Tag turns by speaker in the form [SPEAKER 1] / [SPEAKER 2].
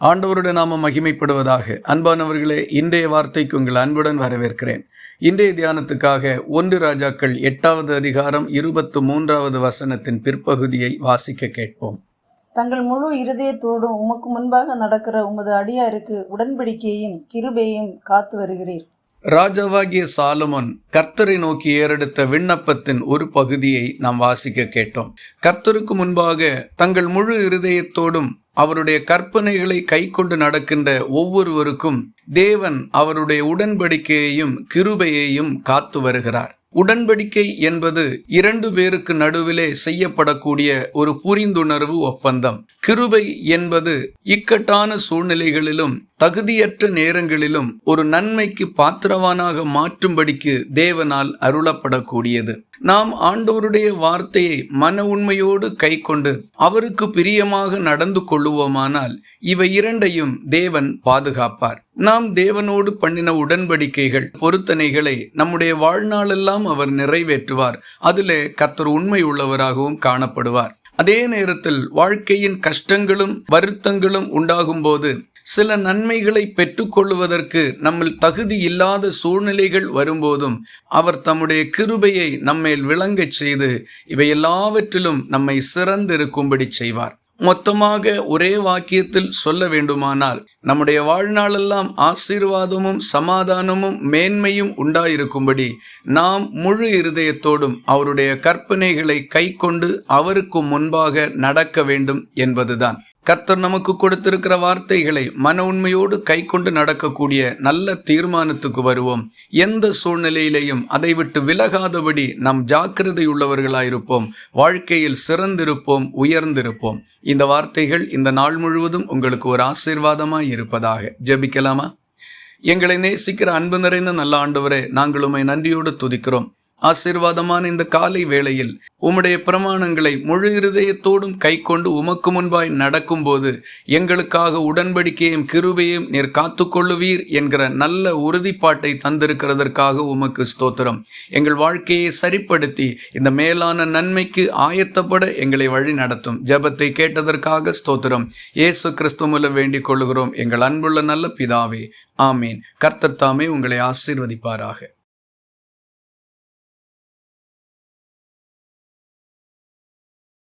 [SPEAKER 1] ஆண்டவருடைய நாம மகிமைப்படுவதாக. அன்பானவர்களே இன்றைய வார்த்தைக்கு உங்கள் அன்புடன் வரவேற்கிறேன். இன்றைய தியானத்துக்காக ஒன்று ராஜாக்கள் எட்டாவது அதிகாரம் இருபத்து மூன்றாவது வசனத்தின் பிற்பகுதியை வாசிக்க கேட்போம்.
[SPEAKER 2] தங்கள் முழு இருதயத்தோடும் உமக்கு முன்பாக நடக்கிற உமது அடியாருக்கு உடன்படிக்கையையும் கிருபையையும் காத்து வருகிறீர்.
[SPEAKER 1] ராஜாவாகிய சாலமோன் கர்த்தரை நோக்கி ஏறெடுத்த விண்ணப்பத்தின் ஒரு பகுதியை நாம் வாசிக்க கேட்டோம். கர்த்தருக்கு முன்பாக தங்கள் முழு இருதயத்தோடும் அவருடைய கற்பனைகளை கைக்கொண்டு நடக்கின்ற ஒவ்வொருவருக்கும் தேவன் அவருடைய உடன்படிக்கையையும் கிருபையையும் காத்து வருகிறார். உடன்படிக்கை என்பது இரண்டு பேருக்கு நடுவிலே செய்யப்படக்கூடிய ஒரு புரிந்துணர்வு ஒப்பந்தம். கிருபை என்பது இக்கட்டான சூழ்நிலைகளிலும் தகுதியற்ற நேரங்களிலும் ஒரு நன்மைக்கு பாத்திரவானாக மாற்றும்படிக்கு தேவனால் அருளப்படக்கூடியது. நாம் ஆண்டோருடைய வார்த்தையை மன உண்மையோடு கை கொண்டு அவருக்கு பிரியமாக நடந்து கொள்ளுவோமானால் இவை இரண்டையும் தேவன் பாதுகாப்பார். நாம் தேவனோடு பண்ணின உடன்படிக்கைகள் பொருத்தனைகளை நம்முடைய வாழ்நாளெல்லாம் அவர் நிறைவேற்றுவார். அதிலே கத்தர் உண்மை உள்ளவராகவும் காணப்படுவார். அதே நேரத்தில் வாழ்க்கையின் கஷ்டங்களும் வருத்தங்களும் உண்டாகும்போது சில நன்மைகளை பெற்றுக்கொள்வதற்கு நம்மில் தகுதி இல்லாத சூழ்நிலைகள் வரும்போதும் அவர் தம்முடைய கிருபையை நம்மேல் விளங்கச் செய்து இவை எல்லாவற்றிலும் நம்மை சிறந்திருக்கும்படி செய்வார். மொத்தமாக ஒரே வாக்கியத்தில் சொல்ல வேண்டுமானால் நம்முடைய வாழ்நாளெல்லாம் ஆசீர்வாதமும் சமாதானமும் மேன்மையும் உண்டாயிருக்கும்படி நாம் முழு இருதயத்தோடும் அவருடைய கற்பனைகளை கை கொண்டு அவருக்கு முன்பாக நடக்க வேண்டும் என்பதுதான். கர்த்தர் நமக்கு கொடுத்திருக்கிற வார்த்தைகளை மன உண்மையோடு கை கொண்டு நடக்கக்கூடிய நல்ல தீர்மானத்துக்கு வருவோம். எந்த சூழ்நிலையிலையும் அதை விட்டு விலகாதபடி நாம் ஜாக்கிரதை உள்ளவர்களாயிருப்போம் வாழ்க்கையில் சிறந்திருப்போம் உயர்ந்திருப்போம். இந்த வார்த்தைகள் இந்த நாள் முழுவதும் உங்களுக்கு ஒரு ஆசீர்வாதமாக இருப்பதாக. ஜெபிக்கலாமா? எங்களை நேசிக்கிற அன்பு நிறைந்த நல்ல ஆண்டவரே நாங்கள் உண்மை நன்றியோடு துதிக்கிறோம். ஆசீர்வாதமான இந்த காலை வேளையில் உம்முடைய பிரமாணங்களை முழு இருதயத்தோடும் கை கொண்டு உமக்கு முன்பாய் நடக்கும்போது எங்களுக்காக உடன்படிக்கையும் கிருபையும் நீர் காத்துக்கொள்ளுவீர் என்கிற நல்ல உறுதிப்பாட்டை தந்திருக்கிறதற்காக உமக்கு ஸ்தோத்திரம். எங்கள் வாழ்க்கையை சரிப்படுத்தி இந்த மேலான நன்மைக்கு ஆயத்தப்பட எங்களை வழி நடத்தும். ஜெபத்தை கேட்டதற்காக ஸ்தோத்திரம். இயேசு கிறிஸ்துமுல வேண்டிக் கொள்கிறோம் எங்கள் அன்புள்ள நல்ல பிதாவே ஆமீன். கர்த்தத்தாமே உங்களை ஆசீர்வதிப்பாராக.